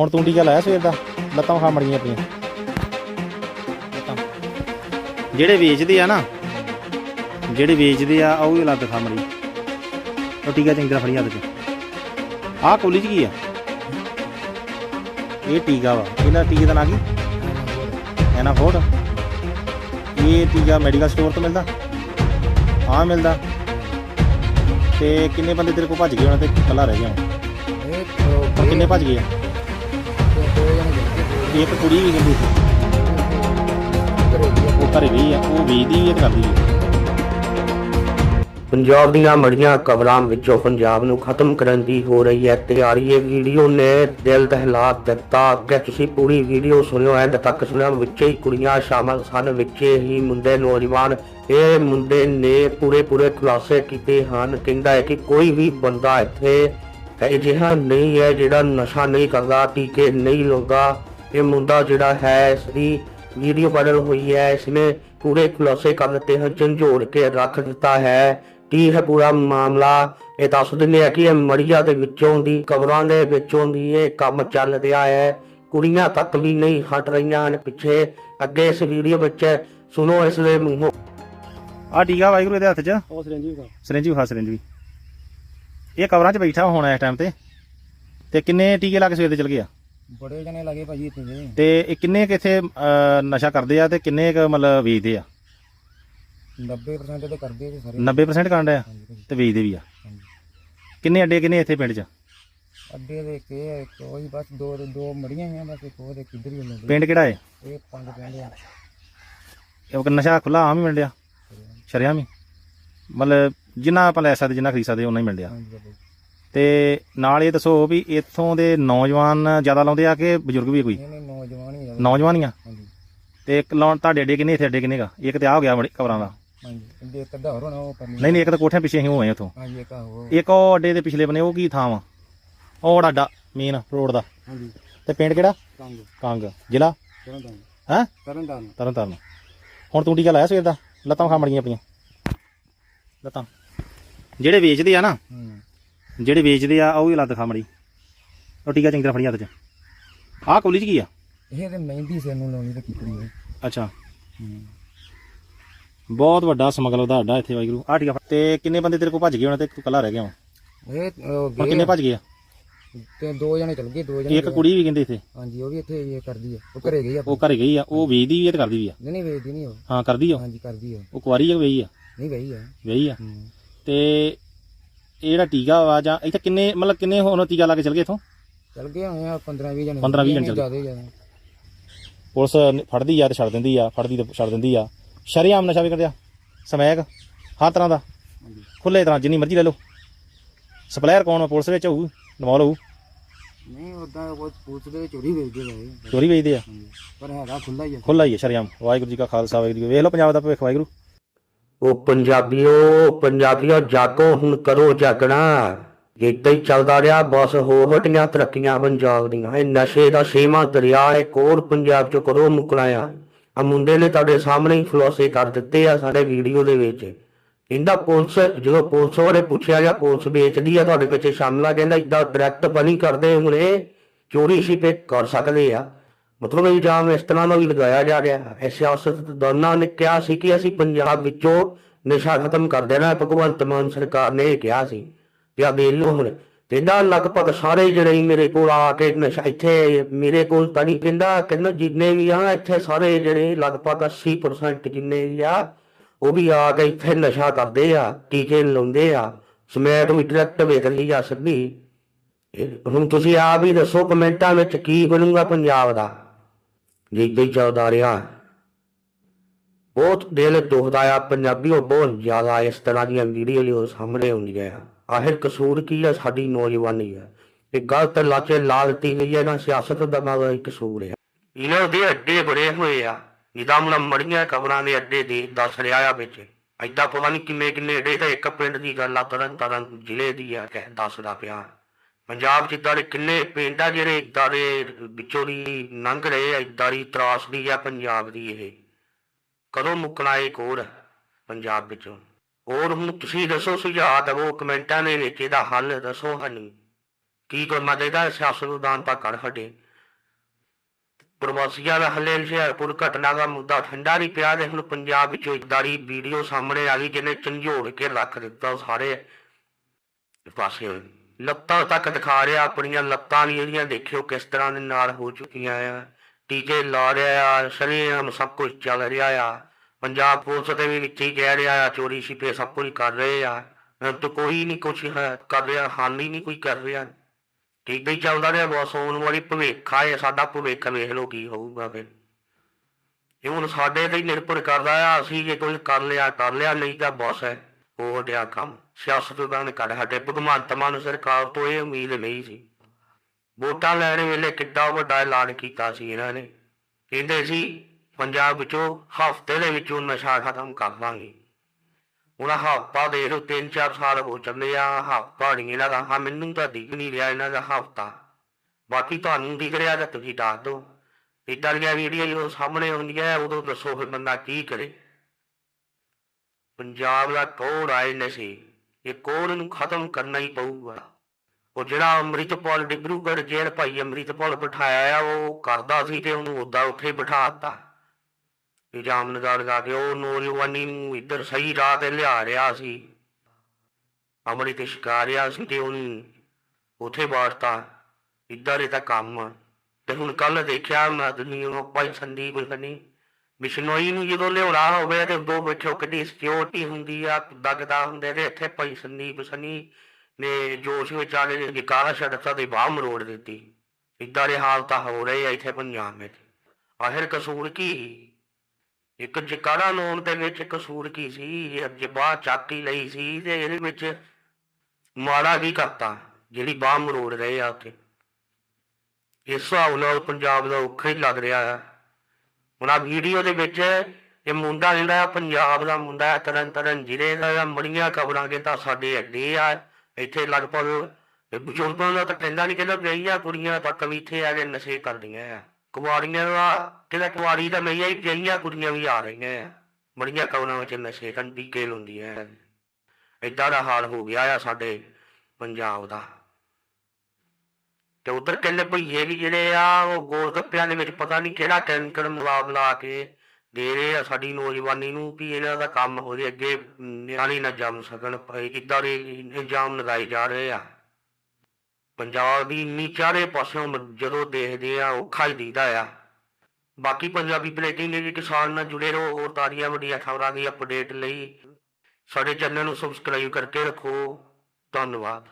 ਹੁਣ ਤੂੰ ਟੀਕਾ ਲਾਇਆ ਸਵੇਰ ਦਾ ਲੱਤਾਂ ਖਾ ਮੜੀਆਂ ਆਪਣੀਆਂ। ਜਿਹੜੇ ਵੇਚਦੇ ਆ ਨਾ ਜਿਹੜੇ ਵੇਚਦੇ ਆ ਉਹ ਵੀ ਲੱਤ ਖਾ ਮੜੀ। ਉਹ ਟੀਕਾ ਚੰਗੀ ਤਰ੍ਹਾਂ ਫੜੀ ਹੱਥ 'ਚ। ਆਹ ਕੋਲੀ 'ਚ ਕੀ ਆ? ਇਹ ਟੀਕਾ ਵਾ। ਇਹਦਾ ਟੀਕੇ ਦਾ ਨਾਂ ਕੀ? ਐਨਾਫੋਰਡ ਇਹ ਟੀਕਾ ਮੈਡੀਕਲ ਸਟੋਰ ਤੋਂ ਮਿਲਦਾ। ਹਾਂ ਮਿਲਦਾ। ਤੇ ਕਿੰਨੇ ਬੰਦੇ ਤੇਰੇ ਕੋਲ ਭੱਜ ਗਏ ਉਹਨਾਂ ਤੇ ਇਕੱਲਾ ਰਹਿ ਗਿਆ ਹੁਣ? ਇਹ ਹੁਣ ਕਿੰਨੇ ਭੱਜ ਗਏ ਆ? ਇੱਕ ਕੁੜੀ ਵੀ ਕਹਿੰਦੀ ਸੀ। ਉਹ ਘਰੇ ਗਈ ਆ, ਉਹ ਵੇਚਦੀ ਵੀ ਆ ਤੇ ਕਰਦੀ ਵੀ ਪੰਜਾਬ ਦੀਆਂ ਮੜੀਆਂ ਕਬਰਾਂ ਵਿੱਚੋਂ ਪੰਜਾਬ ਨੂੰ ਖਤਮ ਕਰਨ ਦੀ ਹੋ ਰਹੀ ਹੈ ਤਿਆਰੀ। ਇਹ ਵੀਡੀਓ ਨੇ ਦਿਲ ਦਹਿਲਾ ਦਿੱਤਾ। ਕਿ ਤੁਸੀਂ ਪੂਰੀ ਵੀਡੀਓ ਸੁਣਿਓ, ਐਂਡ ਤੱਕ ਸੁਣਿਓ। ਵਿੱਚ ਹੀ ਕੁੜੀਆਂ ਸ਼ਾਮਲ ਸਨ, ਵਿੱਚ ਹੀ ਮੁੰਡੇ ਨੌਜਵਾਨ। ਇਹ ਮੁੰਡੇ ਨੇ ਪੂਰੇ ਪੂਰੇ ਖੁਲਾਸੇ ਕੀਤੇ ਹਨ। ਕਹਿੰਦਾ ਹੈ ਕਿ ਕੋਈ ਵੀ ਬੰਦਾ ਇੱਥੇ ਅਜਿਹਾ ਨਹੀਂ ਹੈ ਜਿਹੜਾ ਨਸ਼ਾ ਨਹੀਂ ਕਰਦਾ, ਟੀਕੇ ਨਹੀਂ ਲਾਉਂਦਾ। ਇਹ ਮੁੰਡਾ ਜਿਹੜਾ ਹੈ ਇਸ ਦੀ ਵੀਡੀਓ ਵਾਇਰਲ ਹੋਈ ਹੈ ਇਸਨੇ ਪੂਰੇ ਖੁਲਾਸੇ ਕਰ ਦਿੱਤੇ ਹਨ ਝੰਜੋੜ ਕੇ ਰੱਖ ਦਿੱਤਾ ਹੈ। ਕੀ ਹੈ ਪੂਰਾ ਮਾਮਲਾ? ਇਹ ਦੱਸ ਦਿੰਦੇ ਆ ਕਿ ਇਹ ਮੜੀਆ ਦੇ ਵਿੱਚੋਂ ਦੀ ਕਬਰਾਂ ਦੇ ਵਿੱਚੋਂ ਦੀ ਇਹ ਕੰਮ ਚੱਲ ਰਿਹਾ ਹੈ। ਕੁੜੀਆਂ ਤੱਕ ਵੀ ਨਹੀਂ ਹਟ ਰਹੀਆਂ ਹਨ ਪਿੱਛੇ। ਅੱਗੇ ਇਸ ਵੀਡੀਓ ਵਿੱਚ ਸੁਣੋ ਇਸ ਦੇ ਮੂੰਹੋਂ ਆਹ ਟੀਕਾ ਵਾਹਿਗੁਰੂ ਇਹਦੇ ਹੱਥ 'ਚ। ਉਹ ਸਰੰਜੀਵ ਦਾ ਸਿਰਿੰਜ ਵੀ ਖਾ ਸਿਰਿੰਜ ਵੀ। ਇਹ ਕਵਰਾਂ 'ਚ ਬੈਠਾ ਹੋਣਾ ਇਸ ਟਾਈਮ ਤੇ। ਤੇ ਕਿੰਨੇ ਟੀਕੇ ਲਾ ਕੇ ਸਵੇਰ ਦੇ ਚਲ ਗਏ ਆ ਬੜੇ ਜਣੇ ਲੱਗੇ ਭਾਜੀ ਇੱਥੇ ਦੇ। ਤੇ ਇਹ ਕਿੰਨੇ ਕਿਥੇ ਨਸ਼ਾ ਕਰਦੇ ਆ ਤੇ ਕਿੰਨੇ ਕੁ ਮਤਲਬ ਵੇਚਦੇ ਆ? 90% ਤੇ ਕਰਦੇ ਆ ਜੀ ਸਾਰੇ। 90% ਕਰਨ ਹਾਂਜੀ ਭਾਜੀ ਤੇ ਵੇਚਦੇ ਵੀ ਆ? ਹਾਂਜੀ। ਕਿੰਨੇ ਅੱਡੇ ਕਿੰਨੇ ਇੱਥੇ ਪਿੰਡ 'ਚ? ਅੱਡੇ ਦੇ ਕੇ ਆ, ਇੱਕ ਉਹੀ ਬਸ ਦੋ ਦੋ ਮੜੀਆਂ ਹੀ ਆ ਬਸ ਇੱਕ ਉਹ ਤੇ ਕਿੱਧਰ ਹੀ ਲੱਗੇ ਪਿੰਡ ਕਿਹੜਾ ਏ? ਇਹ ਪੰਜ ਪਿੰਡ ਆ। ਇਹ ਨਸ਼ਾ ਖੁੱਲਾ ਆਮ ਹੀ ਮਿਲ ਡਿਆ ਸ਼ਰਿਆਮ ਹੀ। ਮਤਲਬ ਜਿੰਨਾ ਆਪਾਂ ਲੈ ਸਕਦੇ ਜਿੰਨਾ ਖਰੀਦ ਸਕਦੇ ਉਹਨਾਂ ਹੀ ਮਿਲ ਹਾਂਜੀ ਭਾਜੀ ਤੇ ਨਾਲ ਇਹ ਦੱਸੋ ਵੀ ਇੱਥੋਂ ਦੇ ਨੌਜਵਾਨ ਜ਼ਿਆਦਾ ਲਾਉਂਦੇ ਆ ਕਿ ਬਜ਼ੁਰਗ ਵੀ ਕੋਈ? ਨਹੀਂ ਨਹੀਂ ਨੌਜਵਾਨ ਹੀ ਆ। ਨੌਜਵਾਨ ਹੀ ਆ? ਹਾਂਜੀ। ਤੇ ਇੱਕ ਲਾਉਣ ਤੁਹਾਡੇ ਅੱਡੇ ਕਿੰਨੇ ਇੱਥੇ ਅੱਡੇ ਕਿੰਨੇ ਗਾ? ਇੱਕ ਤੇ ਆ ਹੋ ਗਿਆ ਕਬਰਾਂ ਦਾ। ਹਾਂਜੀ ਅੱਡੇ ਇੱਕ ਅੱਧਾ ਹੋਰ ਹੋਣਾ ਉਹ ਪਰਲੀ ਨਹੀਂ ਨਹੀਂ ਇੱਕ ਤਾਂ ਕੋਠਿਆਂ ਪਿੱਛੇ ਹੀ ਹੋਏ ਉੱਥੋਂ। ਹਾਂਜੀ ਇੱਕ ਆ ਉਹ ਇੱਕ ਉਹ ਅੱਡੇ ਦੇ ਪਿਛਲੇ ਬੰਨੇ ਉਹ ਕੀ ਥਾਂ ਵਾ? ਉਹ ਅੱਡਾ ਮੇਨ ਰੋਡ ਦਾ। ਹਾਂਜੀ। ਤੇ ਪਿੰਡ ਕਿਹੜਾ? ਕੰਗ। ਕੰਗ। ਜ਼ਿਲ੍ਹਾ? ਤਰਨ ਤਾਰਨ ਹੈ? ਤਰਨ ਤਾਰਨ ਤਰਨ ਤਾਰਨ ਹੁਣ ਤੂੰ ਟੀਕਾ ਲਾਇਆ ਸਵੇਰ ਦਾ? ਲੱਤਾਂ ਖਾ ਮੜੀਆਂ ਪਈਆਂ। ਲੱਤਾਂ। ਜਿਹੜੇ ਵੇਚਦੇ ਆ ਨਾ ਜਿਹੜੇ ਵੇਚਦੇ ਆ ਉਹ ਵੀ ਲੱਤ ਖਾ ਮੜੀ। ਉਹ ਟੀਕਾ ਚੰਗੀ ਤਰ੍ਹਾਂ ਫੜੀ ਹੱਥ 'ਚ? ਆਹ ਕੋਲੀ 'ਚ ਕੀ ਆ? ਇਹ ਤੇ ਮਹਿੰਦੀ ਸੇ ਨੂੰ ਲਾਉਣੀ ਤੇ ਕਿਤਰੀ ਹੈ ਅੱਛਾ। ਹੂੰ। ਬਹੁਤ ਵੱਡਾ ਸਮਗਲਰ ਦਾ ਅੱਡਾ ਇੱਥੇ ਵਾਹਿਗੁਰੂ। ਆਹ ਟੀਕਾ ਫੜ- ਤੇ ਕਿੰਨੇ ਬੰਦੇ ਤੇਰੇ ਕੋਲ ਭੱਜ ਗਏ ਹੁਣ ਤੇ ਤੂੰ ਇਕੱਲਾ ਰਹਿ ਗਿਆ ਵਾ ਇਹ ਉਹ ਹੁਣ ਗਏ ਕਿੰਨੇ ਭੱਜ ਗਏ ਆ? ਤੇ ਦੋ ਜਣੇ ਚਲ ਗਏ ਦੋ ਜਣੇ ਇੱਕ ਕੁੜੀ ਵੀ ਕਹਿੰਦੇ ਇੱਥੇ। ਹਾਂਜੀ ਉਹ ਵੀ ਇੱਥੇ ਇਹ ਕਰਦੀ ਆ। ਉਹ ਘਰੇ ਗਈ ਆ ਉਹ ਘਰੇ ਗਈ ਆ। ਉਹ ਵੇਚਦੀ ਵੀ ਆ ਤੇ ਕਰਦੀ ਵੀ ਆ? ਨਹੀਂ ਨਹੀਂ ਵੇਚਦੀ ਨਹੀਂ ਉਹ। ਹਾਂ ਕਰਦੀ ਆ ਉਹ। ਹਾਂਜੀ ਕਰਦੀ ਆ ਉਹ। ਕੁਆਰੀ ਆ ਕਿ ਵੇਈ ਆ? ਨਹੀਂ ਗਈ ਆ। ਵੇਈ ਆ? ਹੂੰ। ਤੇ ਇਹ ਜਿਹੜਾ ਟੀਕਾ ਵਾ ਜਾਂ ਇੱਥੇ ਕਿੰਨੇ ਮਤਲਬ ਕਿੰਨੇ ਹੁਣ ਟੀਕਾ ਲਾ ਕੇ ਚਲ ਗਏ ਇਥੋਂ? ਚਲ ਗਏ ਹੋਏ ਆ 15 20 ਜਣੇ। 15 20 ਜਣੇ ਚੱਲ ਗਏ। ਪੁਲਿਸ ਨ- ਫੜਦੀ ਆ ਤੇ ਛੱਡ ਦਿੰਦੀ ਆ ਫੜਦੀ ਤੇ ਛੱਡ ਦਿੰਦੀ ਆ। ਸ਼ਰੀਆਮ ਨਸ਼ਾ ਵੀ ਕਰਦੇ ਆ ਸਮੈਕ ਹਰ ਤਰ੍ਹਾਂ ਦਾ। ਖੁੱਲੇ ਤਰ੍ਹਾਂ ਜਿੰਨੀ ਮਰਜ਼ੀ ਲੈ ਲਓ। ਸਪਲਾਇਰ ਕੌਣ ਆ ਪੁਲਿਸ ਵਿੱਚ ਹੋਊ ਨਵਾਲ ਹੋਊ? ਨਹੀਂ ਉਦਾਂ ਉਹ ਪੁਲਿਸ ਦੇ ਚੋਰੀ ਵੇਚਦੇ ਰਹੇ ਚੋਰੀ ਵੇਚਦੇ ਆ? ਪਰ ਹੈਗਾ ਖੁੱਲਾ ਹੀ ਆ। ਖੁੱਲਾ ਹੀ ਆ ਸ਼ਰੀਆਮ। ਵਾਹਿਗੁਰੂ ਜੀ ਕਾ ਖਾਲਸਾ ਵਾਹਿਗੁਰੂ ਜੀ। ਵੇਖ ਲਓ ਪੰਜਾਬ ਦਾ ਭਵਿੱਖ ਵਾਹਿਗੁਰੂ। ਉਹ ਪੰਜਾਬੀਓ ਪੰਜਾਬੀਓ ਜਾਗੋ ਹੁਣ ਕਰੋ ਜਾਗਣਾ। ਜਿੱਦਾਂ ਹੀ ਚੱਲਦਾ ਰਿਹਾ, ਬਸ ਹੋ ਤਰੱਕੀਆਂ ਪੰਜਾਬ ਦੀਆਂ। ਇਹ ਨਸ਼ੇ ਦਾ ਛੇਵਾਂ ਦਰਿਆ ਹੈ ਕੋਰ ਪੰਜਾਬ ਚ ਕਰੋ ਮੁਕਲਾਇਆ ਆ ਮੁੰਡੇ ਨੇ ਤੁਹਾਡੇ ਸਾਹਮਣੇ ਹੀ ਖੁਲਾਸੇ ਕਰ ਦਿੱਤੇ ਆ ਸਾਡੇ ਵੀਡੀਓ ਦੇ ਵਿੱਚ। ਕਹਿੰਦਾ ਪੁਲਿਸ, ਜਦੋਂ ਪੁਲਿਸ ਵਾਲੇ ਪੁੱਛਿਆ ਗਿਆ, ਪੁਲਿਸ ਵੇਚਦੀ ਆ, ਤੁਹਾਡੇ ਪਿੱਛੇ ਸ਼ਾਮਲਾ, ਕਹਿੰਦਾ ਇਦਾਂ ਡਾਇਰੈਕਟ ਬਣੀ ਕਰਦੇ ਹੁਣੇ ਚੋਰੀ ਸੀ ਤੇ ਕਰ ਸਕਦੇ ਆ। ਮਤਲਬ ਇਲਜ਼ਾਮ ਇਸ ਤਰ੍ਹਾਂ ਦਾ ਵੀ ਲਗਾਇਆ ਜਾ ਰਿਹਾ। ਹੈ ਇਹ ਸਿਆਸਤਦਾਨਾਂ ਨੇ ਕਿਹਾ ਸੀ ਕਿ ਅਸੀਂ ਪੰਜਾਬ ਵਿੱਚੋਂ ਨਸ਼ਾ ਖਤਮ ਕਰ ਦੇਣਾ ਭਗਵੰਤ ਮਾਨ ਸਰਕਾਰ ਨੇ ਇਹ ਕਿਹਾ ਸੀ। ਤੇ ਦੇਖ ਲਓ ਹੁਣ ਕਹਿੰਦਾ ਲਗਭਗ ਸਾਰੇ ਜਿਹੜੇ ਮੇਰੇ ਕੋਲ ਆ ਕੇ ਨਸ਼ਾ ਇੱਥੇ ਮੇਰੇ ਕੋਲ ਤਾਂ ਨਹੀਂ ਕਹਿੰਦਾ ਕਹਿੰਦਾ ਜਿੰਨੇ ਵੀ ਆ, ਇੱਥੇ ਸਾਰੇ ਜਿਹੜੇ ਲਗਭਗ 80% ਜਿੰਨੇ ਵੀ ਆ, ਉਹ ਵੀ ਆ ਕੇ ਇੱਥੇ ਨਸ਼ਾ ਕਰਦੇ ਆ, ਟੀਕੇ ਲਾਉਂਦੇ ਆ ਸਮੈਟ ਵੀ ਡਾਇਰੈਕਟ ਵੇਚ ਲਈ ਜਾ ਸਕਦੀ। ਹੁਣ ਤੁਸੀਂ ਆਪ ਹੀ ਦੱਸੋ ਕਮੈਂਟਾਂ ਵਿੱਚ ਕੀ ਬਣੂਗਾ ਪੰਜਾਬ ਦਾ। ਜਿੱਦਾਂ ਚੱਲਦਾ ਰਿਹਾ। ਬਹੁਤ ਦਿਲ ਦੁਖਦਾ ਆ ਪੰਜਾਬੀਓ ਬਹੁਤ ਜ਼ਿਆਦਾ ਇਸ ਤਰ੍ਹਾਂ ਦੀਆਂ ਵੀਡੀਓ ਸਾਹਮਣੇ ਆਉਂਦੀਆਂ ਆ। ਆਖਿਰ ਕਸੂਰ ਕੀ ਆ? ਸਾਡੀ ਨੌਜਵਾਨੀ ਹੈ ਇਹ ਗਲਤ ਲਾਚੇ ਲਾਲਤੀ ਗਈ ਹੈ ਨਾ ਸਿਆਸਤ ਦਾ ਮਾਗਾ ਕਸੂਰ ਹੈ ਇਹਨਾਂ ਦੇ ਅੱਡੇ ਬੜੇ ਹੋਏ ਆ। ਨਿਦਾਮ ਮੜੀਆਂ ਕਬਰਾਂ ਦੇ ਅੱਡੇ ਦੇ ਦੱਸ ਰਿਹਾ ਆ ਵਿੱਚ। ਐਦਾਂ ਪਤਾ ਨਹੀਂ ਕਿੰਨੇ ਕਿੰਨੇ ਅੱਡੇ ਤਾਂ ਇੱਕ ਪਿੰਡ ਦੀ ਗੱਲ ਆ ਤਰਨ ਤਰਨ ਜ਼ਿਲ੍ਹੇ ਦੀ ਆ, ਕਹਿ ਦੱਸਦਾ ਪਿਆ। ਪੰਜਾਬ ਚ ਇਦਾਂ ਦੇ ਕਿੰਨੇ ਪਿੰਡ ਆ ਜਿਹੜੇ ਇਦਾਂ ਦੇ ਵਿੱਚੋਂ ਦੀ ਲੰਘ ਰਹੇ ਆ ਇਦਾਂ ਦੀ ਤਰਾਸਦੀ ਆ ਪੰਜਾਬ ਦੀ ਇਹ। ਕਦੋਂ ਮੁੱਕਣਾ ਇਹ ਕੋਰ ਪੰਜਾਬ ਵਿੱਚੋਂ? ਹੋਰ ਹੁਣ ਤੁਸੀਂ ਦੱਸੋ, ਸੁਝਾਅ ਦਵੋ, ਕਮੈਂਟਾਂ ਦੇ ਵਿੱਚ ਇਹਦਾ ਹੱਲ ਦੱਸੋ ਸਾਨੂੰ। ਕੀ ਕਰਨਾ ਚਾਹੀਦਾ? ਸਿਆਸਤਦਾਨ ਤਾਂ ਕਰ ਹਟੇ ਪ੍ਰਵਾਸੀਆਂ ਦਾ ਹੱਲੇ ਹੁਸ਼ਿਆਰਪੁਰ ਘਟਨਾ ਦਾ ਮੁੱਦਾ ਠੰਡਾ ਨਹੀਂ ਪਿਆ ਤੇ ਹੁਣ ਪੰਜਾਬ ਵਿੱਚੋਂ ਇਦਾਰੀ ਵੀਡੀਓ ਸਾਹਮਣੇ ਆ ਗਈ ਜਿਹਨੇ ਝੰਜੋੜ ਕੇ ਰੱਖ ਦਿੱਤਾ ਸਾਰੇ ਪਾਸੇ। ਲੱਤਾਂ ਤੱਕ ਦਿਖਾ ਰਿਹਾ, ਆਪਣੀਆਂ ਲੱਤਾਂ ਵੀ ਇਹਦੀਆਂ ਦੇਖਿਓ ਕਿਸ ਤਰ੍ਹਾਂ ਦੇ ਨਾਲ ਹੋ ਚੁੱਕੀਆਂ ਆ। ਟੀਕੇ ਲਾ ਰਿਹਾ ਆ ਸ਼ਰੀਰ ਸਭ ਕੁਝ ਚੱਲ ਰਿਹਾ ਆ। ਪੰਜਾਬ ਪੁਲਿਸ ਤੇ ਵੀ ਵਿੱਚ ਹੀ ਕਹਿ ਰਿਹਾ ਆ, ਚੋਰੀ ਛਿਪੇ ਸਭ ਕੁਝ ਕਰ ਰਹੇ ਆ। ਤੇ ਕੋਈ ਨਹੀਂ ਕੁਝ ਕਰ ਰਿਹਾ ਹਾਨੀ ਨਹੀਂ ਕੋਈ ਕਰ ਰਿਹਾ। ਠੀਕ ਹੀ ਚੱਲਦਾ ਰਿਹਾ, ਬਸ ਆਉਣ ਵਾਲੀ ਭਵਿੱਖ ਆ ਸਾਡਾ ਭਵਿੱਖ ਵੇਖ ਲਓ ਕੀ ਹੋਊਗਾ ਫਿਰ। ਇਹ ਹੁਣ ਸਾਡੇ ਤੇ ਹੀ ਨਿਰਭਰ ਕਰਦਾ ਆ, ਅਸੀਂ ਜੇ ਕੁਝ ਕਰ ਲਿਆ ਕਰ ਲਿਆ, ਨਹੀਂ ਤਾਂ ਬਸ ਹੈ। ਉਹ ਡਿਆ ਕੰਮ। ਸਿਆਸਤਦਾਨ ਕਰ ਸਾਡੇ ਭਗਵੰਤ ਮਾਨ ਸਰਕਾਰ ਤੋਂ ਇਹ ਉਮੀਦ ਨਹੀਂ ਸੀ। ਵੋਟਾਂ ਲੈਣ ਵੇਲੇ ਕਿੱਡਾ ਵੱਡਾ ਐਲਾਨ ਕੀਤਾ ਸੀ ਇਹਨਾਂ ਨੇ। ਕਹਿੰਦੇ ਸੀ, ਪੰਜਾਬ ਵਿੱਚੋਂ ਹਫ਼ਤੇ ਦੇ ਵਿੱਚੋਂ ਨਸ਼ਾ ਖਤਮ ਕਰ ਦਾਂਗੇ। ਹੁਣ ਹਫ਼ਤਾ ਦੇ ਲੋ ਤਿੰਨ ਚਾਰ ਸਾਲ ਹੋ ਚੱਲੇ ਆ, ਹਫ਼ਤਾ ਨਹੀਂ ਇਹਨਾਂ ਦਾ। ਹਾਂ, ਮੈਨੂੰ ਤਾਂ ਦਿਖ ਨਹੀਂ ਰਿਹਾ ਇਹਨਾਂ ਦਾ ਹਫ਼ਤਾ। ਬਾਕੀ ਤੁਹਾਨੂੰ ਦਿਖ ਰਿਹਾ ਤਾਂ ਤੁਸੀਂ ਦੱਸ ਦਿਓ। ਇਦਾਂ ਦੀਆਂ ਵੀਡੀਓ ਜਦੋਂ ਸਾਹਮਣੇ ਆਉਂਦੀਆਂ, ਉਦੋਂ ਦੱਸੋ ਫਿਰ ਬੰਦਾ ਕੀ ਕਰੇ। ਪੰਜਾਬ ਦਾ ਕੋੜ ਆਏ ਨਸ਼ੇ ਇਹ ਕੋੜ ਨੂੰ ਖਤਮ ਕਰਨਾ ਹੀ ਪਊਗਾ। ਉਹ ਜਿਹੜਾ ਅੰਮ੍ਰਿਤਪਾਲ ਡਿਬਰੂਗੜ੍ਹ ਜੇਲ੍ਹ ਭਾਈ ਅੰਮ੍ਰਿਤਪਾਲ ਬਿਠਾਇਆ ਆ, ਉਹ ਕਰਦਾ ਸੀ ਤੇ ਉਹਨੂੰ ਉਦਾਂ ਉੱਥੇ ਬਿਠਾ ਦਿੱਤਾ ਇਹ ਲਗਾ ਲਗਾ ਕੇ ਉਹ ਨੌਜਵਾਨੀ ਨੂੰ ਇੱਧਰ ਸਹੀ ਰਾਹ ਤੇ ਲਿਆ ਰਿਹਾ ਸੀ। ਅੰਮ੍ਰਿਤ ਸ਼ਿਕਾਰਿਆ ਸੀ ਤੇ ਉਹਨੂੰ ਉੱਥੇ ਬਾੜਤਾ ਇੱਧਰ ਇਹ ਤਾਂ ਕੰਮ ਤੇ ਹੁਣ ਕੱਲ ਦੇਖਿਆ ਮੈਂ ਦੁਨੀਆ ਨੂੰ ਭਾਈ ਸੰਦੀਪ ਸਨੀ ਬਿਸ਼ਨੋਈ ਨੂੰ ਜਦੋਂ ਲਿਆਉਣਾ ਹੋਵੇ ਤੇ ਦੋ ਬੈਠੋ ਕਿੱਡੀ ਸਿਕਿਉਰਿਟੀ ਹੁੰਦੀ ਆ ਕਿੱਦਾਂ ਕਿੱਦਾਂ ਹੁੰਦੇ ਤੇ ਇੱਥੇ ਭਾਈ ਸੰਦੀਪ ਸਨੀ ਨੇ ਜੋਸ਼ ਵਿੱਚ ਆ ਕੇ ਨਿਕਾਹ ਛੱਡਤਾ ਦੀ ਬਾਹ ਮਰੋੜ ਦਿੱਤੀ। ਇੱਦਾਂ ਦੇ ਹਾਲਤ ਹੋ ਰਹੀ ਆ ਇੱਥੇ ਪੰਜਾਬ ਵਿੱਚ। ਆਖਿਰ ਕਸੂਰ ਕੀ? ਇੱਕ ਜਕਾਰਾ ਲੋਨ ਦੇ ਵਿੱਚ ਕਸੂਰ ਕੀ ਸੀ? ਜੇ ਬਾਹ ਚਾਕੀ ਲਈ ਸੀ ਤੇ ਇਹਦੇ ਵਿੱਚ ਮਾੜਾ ਵੀ ਕਰਤਾ? ਜਿਹੜੀ ਬਾਹ ਮਰੋੜ ਰਹੇ ਆ ਉੱਥੇ। ਇਸ ਹਿਸਾਬ ਨਾਲ ਪੰਜਾਬ ਦਾ ਔਖਾ ਹੀ ਲੱਗ ਰਿਹਾ ਹੈ ਹੁਣ ਆ ਵੀਡੀਓ ਦੇ ਵਿੱਚ ਇਹ ਮੁੰਡਾ ਜਿਹੜਾ ਪੰਜਾਬ ਦਾ ਮੁੰਡਾ ਹੈ ਤਰਨ ਤਰਨ ਜ਼ਿਲ੍ਹੇ ਦਾ ਆ, ਬੜੀਆਂ ਕਹਿੰਦਾ ਸਾਡੇ ਅੱਡੇ ਆ। ਇੱਥੇ ਲਗਭਗ ਬਜ਼ੁਰਗਾਂ ਦਾ ਤਾਂ ਕਹਿੰਦਾ ਨਹੀਂ ਕਹਿੰਦਾ ਗਈਆਂ ਕੁੜੀਆਂ ਤੱਕ ਵੀ ਇੱਥੇ ਆ ਕੇ ਨਸ਼ੇ ਕਰਦੀਆਂ ਆ। ਕੁਵਾਰੀਆਂ ਦਾ ਕਹਿੰਦਾ ਕੁਵਾਰੀ ਦਾ ਨਹੀਂ ਹੀ ਗਈਆਂ ਕੁੜੀਆਂ ਵੀ ਆ ਰਹੀਆਂ ਆ। ਬੜੀਆਂ ਖਬਰਾਂ ਵਿੱਚ ਨਸ਼ੇ ਕਰਨ ਦੀ ਗੇਲ ਹੁੰਦੀ ਹੈ ਏਦਾਂ ਦਾ ਹਾਲ ਹੋ ਗਿਆ ਆ ਸਾਡੇ ਪੰਜਾਬ ਦਾ। ਤੇ ਉਧਰ ਕਹਿੰਦੇ ਭਈਏ ਵੀ ਜਿਹੜੇ ਆ, ਉਹ ਗੋਲ ਗੱਪਿਆਂ ਦੇ ਵਿੱਚ ਪਤਾ ਨਹੀਂ ਕਿਹੜਾ ਟੈਂਕਰ ਮਿਲਾ ਮਿਲਾ ਕੇ ਦੇ ਰਹੇ ਆ ਸਾਡੀ ਨੌਜਵਾਨੀ ਨੂੰ ਵੀ ਇਹਨਾਂ ਦਾ ਕੰਮ ਹੋ ਜੇ ਅੱਗੇ ਨਿਆਣੀ ਨਾ ਜੰਮ ਸਕਣ, ਭਾਈ ਇਦਾਂ ਦੇ ਇਲਜ਼ਾਮ ਲਗਾਏ ਜਾ ਰਹੇ ਆ। ਪੰਜਾਬ ਦੀ ਇੰਨੀ ਚਾਰੇ ਪਾਸਿਓਂ ਜਦੋਂ ਦੇਖਦੇ ਆ, ਔਖਾ ਹੀ ਦੀਦਾ ਆ। ਬਾਕੀ ਪੰਜਾਬੀ ਪਲੇਟਿੰਗ ਦੇ ਕਿਸਾਨ ਨਾਲ ਜੁੜੇ ਰਹੋ, ਹੋਰ ਤਾਰੀਆਂ ਵੱਡੀਆਂ ਖਬਰਾਂ ਦੀ ਅਪਡੇਟ ਲਈ ਸਾਡੇ ਚੈਨਲ ਨੂੰ ਸਬਸਕ੍ਰਾਈਬ ਕਰਕੇ ਰੱਖੋ। ਧੰਨਵਾਦ।